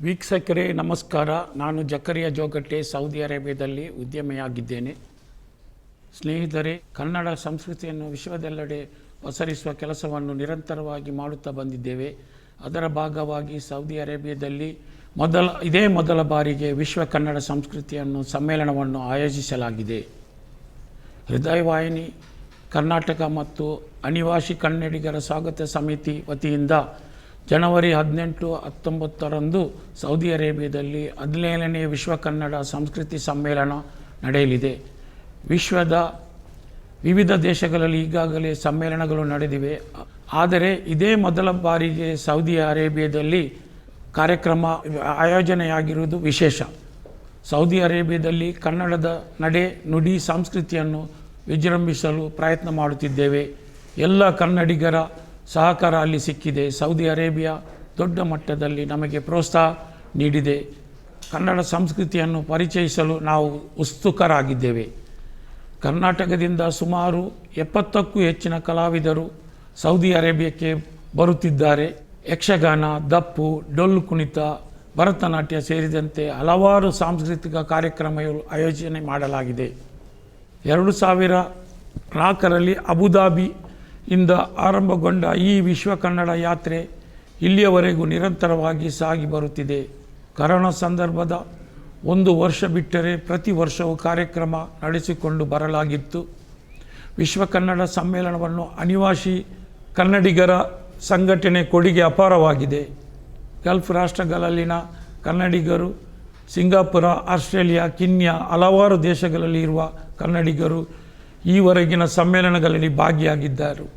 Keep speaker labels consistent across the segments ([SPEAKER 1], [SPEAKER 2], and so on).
[SPEAKER 1] ವೀಕ್ಷಕರೇ, ನಮಸ್ಕಾರ. ನಾನು ಜಕರಿಯ ಜೋಗಟ್ಟೆ, ಸೌದಿ ಅರೇಬಿಯಾದಲ್ಲಿ ಉದ್ಯಮಿಯಾಗಿದ್ದೇನೆ. ಸ್ನೇಹಿತರೆ, ಕನ್ನಡ ಸಂಸ್ಕೃತಿಯನ್ನು ವಿಶ್ವದೆಲ್ಲೆಡೆ ಪಸರಿಸುವ ಕೆಲಸವನ್ನು ನಿರಂತರವಾಗಿ ಮಾಡುತ್ತಾ ಬಂದಿದ್ದೇವೆ. ಅದರ ಭಾಗವಾಗಿ ಸೌದಿ ಅರೇಬಿಯಾದಲ್ಲಿ ಮೊದಲ, ಇದೇ ಮೊದಲ ಬಾರಿಗೆ ವಿಶ್ವ ಕನ್ನಡ ಸಂಸ್ಕೃತಿಯನ್ನು ಸಮ್ಮೇಳನವನ್ನು ಆಯೋಜಿಸಲಾಗಿದೆ. ಹೃದಯವಾಹಿನಿ, ಕರ್ನಾಟಕ ಮತ್ತು ಅನಿವಾಸಿ ಕನ್ನಡಿಗರ ಸ್ವಾಗತ ಸಮಿತಿ ವತಿಯಿಂದ ಜನವರಿ ಹದಿನೆಂಟು ಹತ್ತೊಂಬತ್ತರಂದು ಸೌದಿ ಅರೇಬಿಯಾದಲ್ಲಿ ಹದಿನೇಳನೇ ವಿಶ್ವ ಕನ್ನಡ ಸಂಸ್ಕೃತಿ ಸಮ್ಮೇಳನ ನಡೆಯಲಿದೆ. ವಿಶ್ವದ ವಿವಿಧ ದೇಶಗಳಲ್ಲಿ ಈಗಾಗಲೇ ಸಮ್ಮೇಳನಗಳು ನಡೆದಿವೆ. ಆದರೆ ಇದೇ ಮೊದಲ ಬಾರಿಗೆ ಸೌದಿ ಅರೇಬಿಯಾದಲ್ಲಿ ಕಾರ್ಯಕ್ರಮ ಆಯೋಜನೆಯಾಗಿರುವುದು ವಿಶೇಷ. ಸೌದಿ ಅರೇಬಿಯಾದಲ್ಲಿ ಕನ್ನಡದ ನಡೆ ನುಡಿ ಸಂಸ್ಕೃತಿಯನ್ನು ವಿಜೃಂಭಿಸಲು ಪ್ರಯತ್ನ ಮಾಡುತ್ತಿದ್ದೇವೆ. ಎಲ್ಲ ಕನ್ನಡಿಗರ ಸಹಕಾರ ಅಲ್ಲಿ ಸಿಕ್ಕಿದೆ. ಸೌದಿ ಅರೇಬಿಯಾ ದೊಡ್ಡ ಮಟ್ಟದಲ್ಲಿ ನಮಗೆ ಪ್ರೋತ್ಸಾಹ ನೀಡಿದೆ. ಕನ್ನಡ ಸಂಸ್ಕೃತಿಯನ್ನು ಪರಿಚಯಿಸಲು ನಾವು ಉತ್ಸುಕರಾಗಿದ್ದೇವೆ. ಕರ್ನಾಟಕದಿಂದ ಸುಮಾರು ಎಪ್ಪತ್ತಕ್ಕೂ ಹೆಚ್ಚಿನ ಕಲಾವಿದರು ಸೌದಿ ಅರೇಬಿಯಾಕ್ಕೆ ಬರುತ್ತಿದ್ದಾರೆ. ಯಕ್ಷಗಾನ, ದಪ್ಪು, ಡೊಳ್ಳು ಕುಣಿತ, ಭರತನಾಟ್ಯ ಸೇರಿದಂತೆ ಹಲವಾರು ಸಾಂಸ್ಕೃತಿಕ ಕಾರ್ಯಕ್ರಮಗಳು ಆಯೋಜನೆ ಮಾಡಲಾಗಿದೆ. ಎರಡು ಸಾವಿರ ನಾಲ್ಕರಲ್ಲಿ ಅಬುದಾಬಿಯಿಂದ ಆರಂಭಗೊಂಡ ಈ ವಿಶ್ವ ಕನ್ನಡ ಯಾತ್ರೆ ಇಲ್ಲಿಯವರೆಗೂ ನಿರಂತರವಾಗಿ ಸಾಗಿ ಬರುತ್ತಿದೆ. ಕರೋನಾ ಸಂದರ್ಭದ ಒಂದು ವರ್ಷ ಬಿಟ್ಟರೆ ಪ್ರತಿ ವರ್ಷವೂ ಕಾರ್ಯಕ್ರಮ ನಡೆಸಿಕೊಂಡು ಬರಲಾಗಿತ್ತು. ವಿಶ್ವ ಕನ್ನಡ ಸಮ್ಮೇಳನವನ್ನು ಅನಿವಾಸಿ ಕನ್ನಡಿಗರ ಸಂಘಟನೆ ಕೊಡುಗೆ ಅಪಾರವಾಗಿದೆ. ಗಲ್ಫ್ ರಾಷ್ಟ್ರಗಳಲ್ಲಿನ ಕನ್ನಡಿಗರು, ಸಿಂಗಾಪುರ, ಆಸ್ಟ್ರೇಲಿಯಾ, ಕಿನ್ಯಾ ಹಲವಾರು ದೇಶಗಳಲ್ಲಿ ಇರುವ ಕನ್ನಡಿಗರು ಈವರೆಗಿನ ಸಮ್ಮೇಳನಗಳಲ್ಲಿ ಭಾಗಿಯಾಗಿದ್ದರು.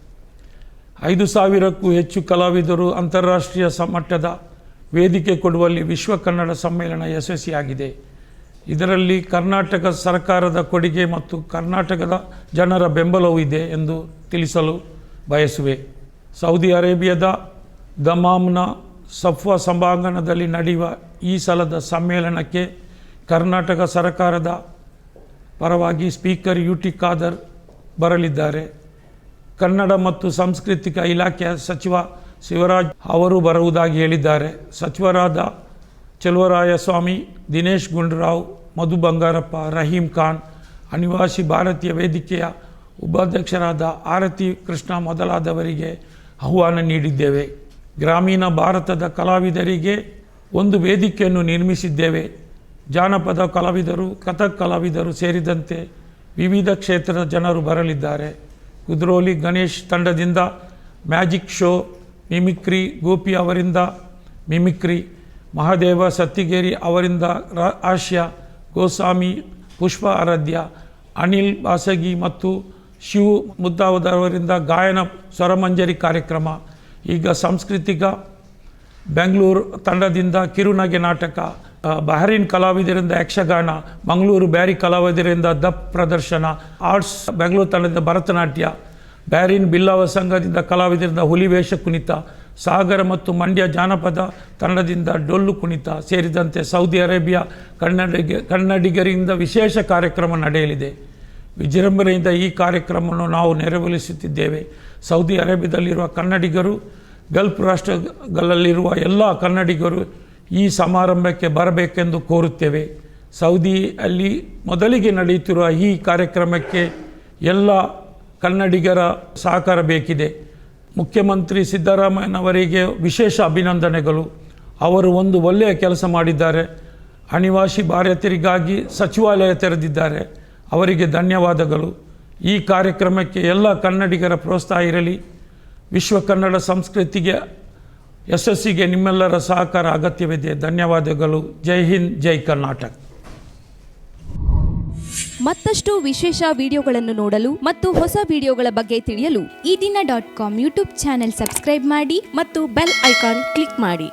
[SPEAKER 1] ಐದು ಸಾವಿರಕ್ಕೂ ಹೆಚ್ಚು ಕಲಾವಿದರು ಅಂತಾರಾಷ್ಟ್ರೀಯ ಮಟ್ಟದ ವೇದಿಕೆ ಕೊಡುವಲ್ಲಿ ವಿಶ್ವ ಕನ್ನಡ ಸಮ್ಮೇಳನ ಯಶಸ್ವಿಯಾಗಿದೆ. ಇದರಲ್ಲಿ ಕರ್ನಾಟಕ ಸರ್ಕಾರದ ಕೊಡುಗೆ ಮತ್ತು ಕರ್ನಾಟಕದ ಜನರ ಬೆಂಬಲವೂ ಇದೆ ಎಂದು ತಿಳಿಸಲು ಬಯಸುವೆ. ಸೌದಿ ಅರೇಬಿಯಾದ ದಮಾಮ್ನ ಸಫ್ವ ಸಭಾಂಗಣದಲ್ಲಿ ನಡೆಯುವ ಈ ಸಲದ ಸಮ್ಮೇಳನಕ್ಕೆ ಕರ್ನಾಟಕ ಸರ್ಕಾರದ ಪರವಾಗಿ ಸ್ಪೀಕರ್ ಯು ಟಿ ಖಾದರ್ ಬರಲಿದ್ದಾರೆ. ಕನ್ನಡ ಮತ್ತು ಸಾಂಸ್ಕೃತಿಕ ಇಲಾಖೆಯ ಸಚಿವ ಶಿವರಾಜ್ ಅವರು ಬರುವುದಾಗಿ ಹೇಳಿದ್ದಾರೆ. ಸಚಿವರಾದ ಚೆಲುವರಾಯಸ್ವಾಮಿ, ದಿನೇಶ್ ಗುಂಡೂರಾವ್, ಮಧು ಬಂಗಾರಪ್ಪ, ರಹೀಂ ಖಾನ್, ಅನಿವಾಸಿ ಭಾರತೀಯ ವೇದಿಕೆಯ ಉಪಾಧ್ಯಕ್ಷರಾದ ಆರತಿ ಕೃಷ್ಣ ಮೊದಲಾದವರಿಗೆ ಆಹ್ವಾನ ನೀಡಿದ್ದೇವೆ. ಗ್ರಾಮೀಣ ಭಾರತದ ಕಲಾವಿದರಿಗೆ ಒಂದು ವೇದಿಕೆಯನ್ನು ನಿರ್ಮಿಸಿದ್ದೇವೆ. ಜಾನಪದ ಕಲಾವಿದರು, ಕಥಕ್ ಕಲಾವಿದರು ಸೇರಿದಂತೆ ವಿವಿಧ ಕ್ಷೇತ್ರದ ಜನರು ಬರಲಿದ್ದಾರೆ. ಕುದ್ರೋಲಿ ಗಣೇಶ್ ತಂಡದಿಂದ ಮ್ಯಾಜಿಕ್ ಶೋ, ಮಿಮಿಕ್ರಿ ಗೋಪಿ ಅವರಿಂದ ಮಿಮಿಕ್ರಿ, ಮಹಾದೇವ ಸತ್ತಿಗೇರಿ ಅವರಿಂದ ಹಾಸ್ಯ, ಗೋಸ್ವಾಮಿ, ಪುಷ್ಪ ಆರಾಧ್ಯ, ಅನಿಲ್ ಬಾಸಗಿ ಮತ್ತು ಶಿವು ಮುದ್ದಾವದವರಿಂದ ಗಾಯನ, ಸ್ವರಮಂಜರಿ ಕಾರ್ಯಕ್ರಮ, ಈಗ ಸಾಂಸ್ಕೃತಿಕ, ಬೆಂಗಳೂರು ತಂಡದಿಂದ ಕಿರುನಗೆ ನಾಟಕ ಬಹರೀನ್ ಕಲಾವಿದರಿಂದ ಯಕ್ಷಗಾನ, ಮಂಗಳೂರು ಬ್ಯಾರಿ ಕಲಾವಿದರಿಂದ ದಪ್ ಪ್ರದರ್ಶನ, ಆರ್ಟ್ಸ್ ಬೆಂಗಳೂರು ತಂಡದಿಂದ ಭರತನಾಟ್ಯ, ಬ್ಯಾರಿನ್ ಬಿಲ್ಲವ ಸಂಘದಿಂದ ಕಲಾವಿದರಿಂದ ಹುಲಿವೇಷ ಕುಣಿತ, ಸಾಗರ ಮತ್ತು ಮಂಡ್ಯ ಜಾನಪದ ತಂಡದಿಂದ ಡೊಳ್ಳು ಕುಣಿತ ಸೇರಿದಂತೆ ಸೌದಿ ಅರೇಬಿಯಾ ಕನ್ನಡಿಗ, ಕನ್ನಡಿಗರಿಂದ ವಿಶೇಷ ಕಾರ್ಯಕ್ರಮ ನಡೆಯಲಿದೆ. ವಿಜೃಂಭಣೆಯಿಂದ ಈ ಕಾರ್ಯಕ್ರಮವನ್ನು ನಾವು ನೆರವೇರಿಸುತ್ತಿದ್ದೇವೆ. ಸೌದಿ ಅರೇಬಿಯಾದಲ್ಲಿರುವ ಕನ್ನಡಿಗರು, ಗಲ್ಫ್ ರಾಷ್ಟ್ರಗಳಲ್ಲಿರುವ ಎಲ್ಲ ಕನ್ನಡಿಗರು ಈ ಸಮಾರಂಭಕ್ಕೆ ಬರಬೇಕೆಂದು ಕೋರುತ್ತೇವೆ. ಸೌದಿ ಅಲ್ಲಿ ಮೊದಲಿಗೆ ನಡೆಯುತ್ತಿರುವ ಈ ಕಾರ್ಯಕ್ರಮಕ್ಕೆ ಎಲ್ಲ ಕನ್ನಡಿಗರ ಸಹಕಾರ ಬೇಕಿದೆ. ಮುಖ್ಯಮಂತ್ರಿ ಸಿದ್ದರಾಮಯ್ಯನವರಿಗೆ ವಿಶೇಷ ಅಭಿನಂದನೆಗಳು. ಅವರು ಒಂದು ಒಳ್ಳೆಯ ಕೆಲಸ ಮಾಡಿದ್ದಾರೆ. ಅನಿವಾಸಿ ಭಾರತೀಯರಿಗಾಗಿ ಸಚಿವಾಲಯ ತೆರೆದಿದ್ದಾರೆ. ಅವರಿಗೆ ಧನ್ಯವಾದಗಳು. ಈ ಕಾರ್ಯಕ್ರಮಕ್ಕೆ ಎಲ್ಲ ಕನ್ನಡಿಗರ ಪ್ರೋತ್ಸಾಹ ಇರಲಿ. ವಿಶ್ವ ಕನ್ನಡ ಸಂಸ್ಕೃತಿಗೆ ಯಶಸ್ಸಿಗೆ ನಿಮ್ಮೆಲ್ಲರ ಸಹಕಾರ ಅಗತ್ಯವಿದೆ. ಧನ್ಯವಾದಗಳು. ಜೈ ಹಿಂದ್, ಜೈ ಕರ್ನಾಟಕ.
[SPEAKER 2] ಮತ್ತಷ್ಟು ವಿಶೇಷ ವಿಡಿಯೋಗಳನ್ನು ನೋಡಲು ಮತ್ತು ಹೊಸ ವಿಡಿಯೋಗಳ ಬಗ್ಗೆ ತಿಳಿಯಲು
[SPEAKER 3] Ee Dina dot com YouTube channel subscribe ಮಾಡಿ
[SPEAKER 2] ಮತ್ತು ಬೆಲ್ ಐಕಾನ್ ಕ್ಲಿಕ್ ಮಾಡಿ.